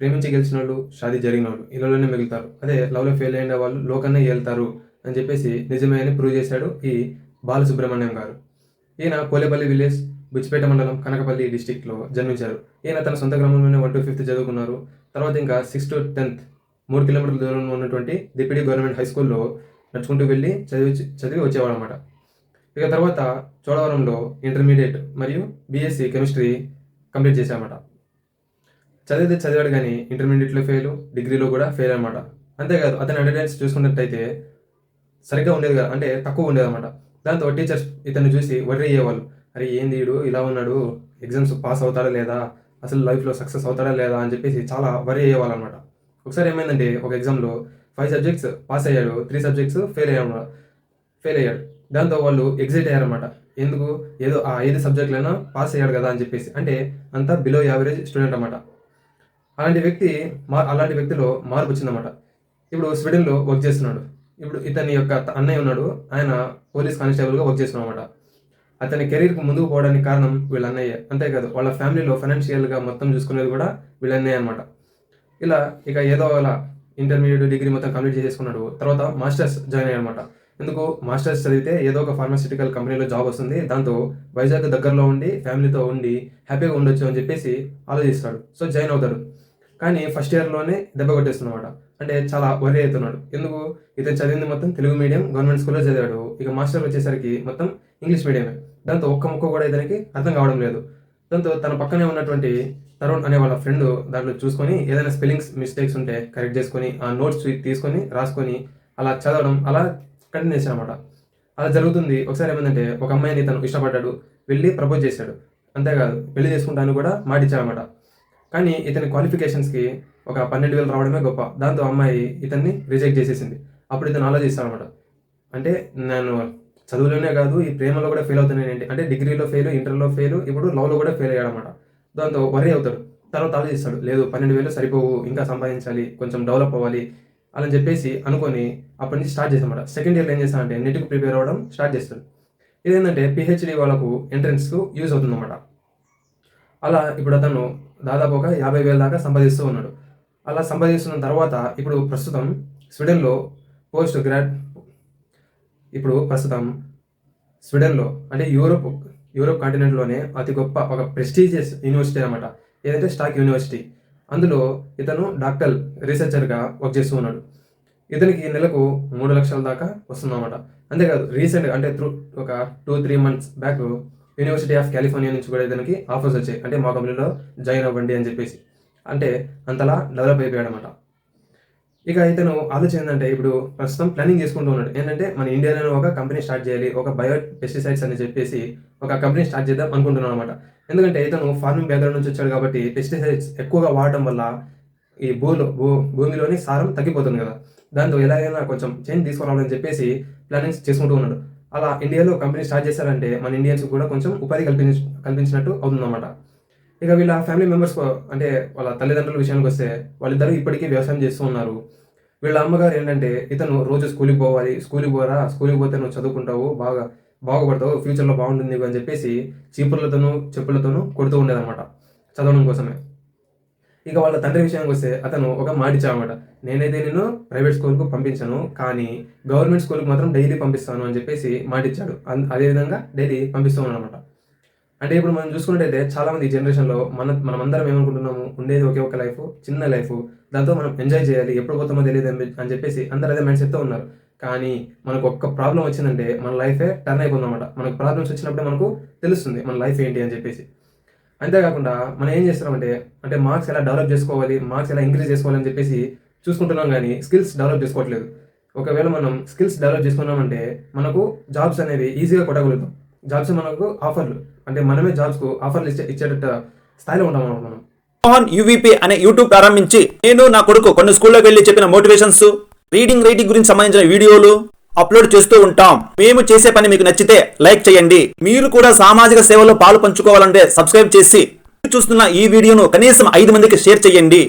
ప్రేమించి గెలిచిన వాళ్ళు షాదీ జరిగిన వాళ్ళు ఇళ్ళలోనే మిగులుతారు. అదే లవ్లో ఫెయిల్ అయిన వాళ్ళు లోకన్నే ఏళ్తారు అని చెప్పేసి నిజమే అని ప్రూవ్ చేశాడు ఈ బాలసుబ్రహ్మణ్యం గారు. ఈయన కోలేపల్లి విలేజ్ బుచ్చిపేట మండలం కనకపల్లి డిస్టిక్లో జన్మించారు. ఈయన తన సొంత గ్రామంలోనే వన్ టు ఫిఫ్త్ చదువుకున్నారు. తర్వాత ఇంకా సిక్స్ టు టెన్త్ మూడు కిలోమీటర్ల దూరంలో ఉన్నటువంటి దిపిడి గవర్నమెంట్ హై స్కూల్లో నడుచుకుంటూ వెళ్ళి చదివి చదివి వచ్చేవాడు అనమాట ఇక తర్వాత చోడవరంలో ఇంటర్మీడియట్ మరియు బీఎస్సీ కెమిస్ట్రీ కంప్లీట్ చేశామట చదివితే చదివాడు కానీ ఇంటర్మీడియట్లో ఫెయిల్ డిగ్రీలో కూడా ఫెయిల్ అనమాట. అంతేకాదు అతని అటెండెన్స్ చూసుకున్నట్టయితే సరిగ్గా ఉండేది కదా అంటే తక్కువ ఉండేది అనమాట. దాంతో టీచర్స్ ఇతను చూసి వర్రీ అయ్యేవాళ్ళు అరే ఏంది వీడు? ఇలా ఉన్నాడు ఎగ్జామ్స్ పాస్ అవుతాడా లేదా? అసలు లైఫ్లో సక్సెస్ అవుతాడా లేదా? అని చెప్పేసి చాలా వరీ అయ్యేవాళ్ళు అనమాట. ఒకసారి ఏమైందంటే ఒక ఎగ్జామ్లో ఫైవ్ సబ్జెక్ట్స్ పాస్ అయ్యాడు త్రీ సబ్జెక్ట్స్ ఫెయిల్ అయ్యాడు ఫెయిల్ అయ్యాడు. దాంతో వాళ్ళు ఎగ్జైట్ అయ్యారనమాట ఎందుకు? ఏదో ఆ ఐదు సబ్జెక్టులైనా పాస్ అయ్యాడు కదా? అని చెప్పేసి. అంటే అంతా బిలో యావరేజ్ స్టూడెంట్ అనమాట. అలాంటి వ్యక్తి మా అలాంటి వ్యక్తిలో మార్పు వచ్చిందన్నమాట. ఇప్పుడు స్వీడన్లో వర్క్ చేస్తున్నాడు. ఇప్పుడు ఇతని యొక్క అన్నయ్య ఉన్నాడు. ఆయన పోలీస్ కానిస్టేబుల్గా వర్క్ చేస్తున్నాడు అనమాట అతని కెరీర్కి ముందుకు పోవడానికి కారణం వీళ్ళ అన్నయ్య. అంతేకాదు వాళ్ళ ఫ్యామిలీలో ఫైనాన్షియల్గా మొత్తం చూసుకునేది కూడా వీళ్ళ అన్నయ్య అనమాట ఇలా ఇక ఏదో అలా ఇంటర్మీడియట్ డిగ్రీ మొత్తం కంప్లీట్ చేసేసుకున్నాడు. తర్వాత మాస్టర్స్ జాయిన్ అయ్యాడు అనమాట ఎందుకు? మాస్టర్స్ చదివితే ఏదో ఒక ఫార్మాసిటికల్ కంపెనీలో జాబ్ వస్తుంది. దాంతో వైజాగ్ దగ్గరలో ఉండి ఫ్యామిలీతో ఉండి హ్యాపీగా ఉండొచ్చు అని చెప్పేసి ఆలోచిస్తాడు. సో జాయిన్ అవుతాడు. కానీ ఫస్ట్ ఇయర్లోనే దెబ్బ కొట్టేస్తున్నమాట అంటే చాలా వరి అవుతున్నాడు. ఎందుకు? ఇతను చదివింది మొత్తం తెలుగు మీడియం గవర్నమెంట్ స్కూల్లో చదివాడు. ఇక మాస్టర్ వచ్చేసరికి మొత్తం ఇంగ్లీష్ మీడియమే దాంతో ఒక్క ముక్క కూడా ఇతనికి అర్థం కావడం లేదు. దాంతో తన పక్కనే ఉన్నటువంటి తరుణ్ అనే వాళ్ళ ఫ్రెండ్ దాంట్లో చూసుకొని ఏదైనా స్పెల్లింగ్స్ మిస్టేక్స్ ఉంటే కరెక్ట్ చేసుకొని ఆ నోట్స్ తీసుకొని రాసుకొని అలా చదవడం అలా కంటిన్యూ చేశాడు అనమాట అలా జరుగుతుంది. ఒకసారి ఏమైందంటే ఒక అమ్మాయిని తను ఇష్టపడ్డాడు. వెళ్ళి ప్రపోజ్ చేశాడు. అంతేకాదు పెళ్ళి చేసుకుంటాను కూడా మాటిచ్చాడనమాట కానీ ఇతని క్వాలిఫికేషన్స్కి ఒక పన్నెండు వేలు రావడమే గొప్ప. దాంతో అమ్మాయి ఇతన్ని రిజెక్ట్ చేసేసింది. అప్పుడు ఇతను ఆలోచిస్తాడనమాట అంటే నేను చదువులోనే కాదు ఈ ప్రేమలో కూడా ఫెయిల్ అవుతున్నాను ఏంటి? అంటే డిగ్రీలో ఫెయిల్ ఇంటర్లో ఫెయిల్ ఇప్పుడు లవ్లో కూడా ఫెయిల్ అయ్యాడనమాట దాంతో వరీ అవుతాడు. తర్వాత ఆలోచిస్తాడు లేదు పన్నెండు వేలు సరిపోవు ఇంకా సంపాదించాలి కొంచెం డెవలప్ అవ్వాలి అని చెప్పేసి అనుకొని అప్పటి నుంచి స్టార్ట్ చేస్తామన్నమాట సెకండ్ ఇయర్లో ఏం చేస్తానంటే నెట్కి ప్రిపేర్ అవ్వడం స్టార్ట్ చేస్తాడు. ఇదేంటంటే పిహెచ్డి వాళ్ళకు ఎంట్రన్స్కు యూజ్ అవుతుందన్నమాట. అలా ఇప్పుడు అతను దాదాపు ఒక యాభై వేల దాకా సంపాదిస్తూ ఉన్నాడు. అలా సంపాదిస్తున్న తర్వాత ఇప్పుడు ప్రస్తుతం స్వీడన్లో పోస్ట్ గ్రాడ్ ఇప్పుడు ప్రస్తుతం స్వీడన్లో అంటే యూరోప్ యూరోప్ కాంటినెంట్లోనే అతి గొప్ప ఒక ప్రెస్టీజియస్ యూనివర్సిటీ అనమాట ఏదైతే స్టాక్ యూనివర్సిటీ అందులో ఇతను డాక్టర్ రీసెర్చర్గా వర్క్ చేస్తూ ఉన్నాడు. ఇతనికి నెలకు మూడు లక్షల దాకా వస్తుందన్నమాట. అంతేకాదు రీసెంట్గా అంటే త్రూ ఒక two three months back university of California నుంచి కూడా ఇతనికి ఆఫర్స్ వచ్చాయి. అంటే మా కంపెనీలో జాయిన్ అవ్వండి అని చెప్పేసి. అంటే అంతలా డెవలప్ అయిపోయాడు అనమాట ఇక ఇతను ఆలోచన ఏంటంటే ఇప్పుడు ప్రస్తుతం ప్లానింగ్ చేసుకుంటూ ఉన్నాడు. ఏంటంటే మన ఇండియాలో ఒక కంపెనీ స్టార్ట్ చేయాలి ఒక బయో పెస్టిసైడ్స్ అని చెప్పేసి ఒక కంపెనీ స్టార్ట్ చేద్దాం అనుకుంటున్నాను అనమాట ఎందుకంటే ఇతను ఫార్మింగ్ బ్యాక్గ్రౌండ్ నుంచి వచ్చాడు కాబట్టి పెస్టిసైడ్స్ ఎక్కువగా వాడటం వల్ల ఈ భూలో భూ భూమిలోని సారం తగ్గిపోతుంది కదా. దాంతో ఎలాగైనా కొంచెం చేంజ్ తీసుకురావాలని చెప్పేసి ప్లానింగ్స్ చేసుకుంటూ ఉన్నాడు. అలా ఇండియాలో కంపెనీ స్టార్ట్ చేశారంటే మన ఇండియన్స్ కూడా కొంచెం ఉపాధి కల్పించ కల్పించినట్టు అవుతుందన్నమాట. ఇక వీళ్ళ ఫ్యామిలీ మెంబర్స్ అంటే వాళ్ళ తల్లిదండ్రుల విషయానికి వస్తే వాళ్ళిద్దరూ ఇప్పటికీ వ్యవసాయం చేస్తూ ఉన్నారు. వీళ్ళ అమ్మగారు ఏంటంటే ఇతను రోజు స్కూల్కి పోవాలి స్కూల్కి పోరా స్కూల్కి పోతే నువ్వు చదువుకుంటావు బాగా బాగుపడతావు ఫ్యూచర్లో బాగుంటుంది అని చెప్పేసి చీపుర్లతోనూ చెప్పులతోనూ కొడుతూ ఉండేదన్నమాట చదవడం కోసమే. ఇక వాళ్ళ తండ్రి విషయానికి వస్తే అతను ఒక మాట ఇచ్చాడనమాట. నేనైతే నేను ప్రైవేట్ స్కూల్కు పంపించాను కానీ గవర్నమెంట్ స్కూల్కి మాత్రం డైలీ పంపిస్తాను అని చెప్పేసి మాట ఇచ్చాడు. అదేవిధంగా డైలీ పంపిస్తూ ఉన్నానమాట అనమాట అంటే ఇప్పుడు మనం చూసుకున్నట్టయితే చాలామంది ఈ జనరేషన్లో మన మనమందరం ఏమనుకుంటున్నాము? ఉండేది ఒకే ఒక లైఫ్ చిన్న లైఫ్ దాంతో మనం ఎంజాయ్ చేయాలి ఎప్పుడు పోతామో తెలియదు అని అని చెప్పేసి అందరూ అదే మైండ్ సెట్తో ఉన్నారు. కానీ మనకు ఒక్క ప్రాబ్లం వచ్చిందంటే మన లైఫే టర్న్ అయిపోతుందన్నమాట మనకు ప్రాబ్లమ్స్ వచ్చినప్పుడే మనకు తెలుస్తుంది మన లైఫ్ ఏంటి అని చెప్పేసి. అంతేకాకుండా మనం ఏం చేస్తున్నామంటే అంటే మార్క్స్ ఎలా డెవలప్ చేసుకోవాలి మార్క్స్ ఎలా ఇంక్రీజ్ చేసుకోవాలి అని చెప్పేసి చూసుకుంటున్నాం కానీ స్కిల్స్ డెవలప్ చేసుకోవట్లేదు. ఒకవేళ మనం స్కిల్స్ డెవలప్ చేసుకున్నామంటే మనకు జాబ్స్ అనేవి ఈజీగా కొట్టగలుగుతాం. జాబ్స్ మనకు ఆఫర్లు అంటే మనమే జాబ్స్కు ఆఫర్లు ఇచ్చే ఇచ్చేటట్టు స్థాయిలో ఉంటాం మనం. మోహన్ యూవీపీ అనే యూట్యూబ్ ప్రారంభించి నేను నా కొడుకు కొన్ని స్కూల్లోకి వెళ్ళి చెప్పిన మోటివేషన్స్ రీడింగ్ రైటింగ్ గురించి సంబంధించిన వీడియోలు అప్లోడ్ చేస్తూ ఉంటాం. మేము చేసే పని మీకు నచ్చితే లైక్ చేయండి. మీరు కూడా సామాజిక సేవలో పాలు పంచుకోవాలంటే సబ్స్క్రైబ్ చేసి చూస్తున్న ఈ వీడియోను కనీసం ఐదు మందికి షేర్ చేయండి.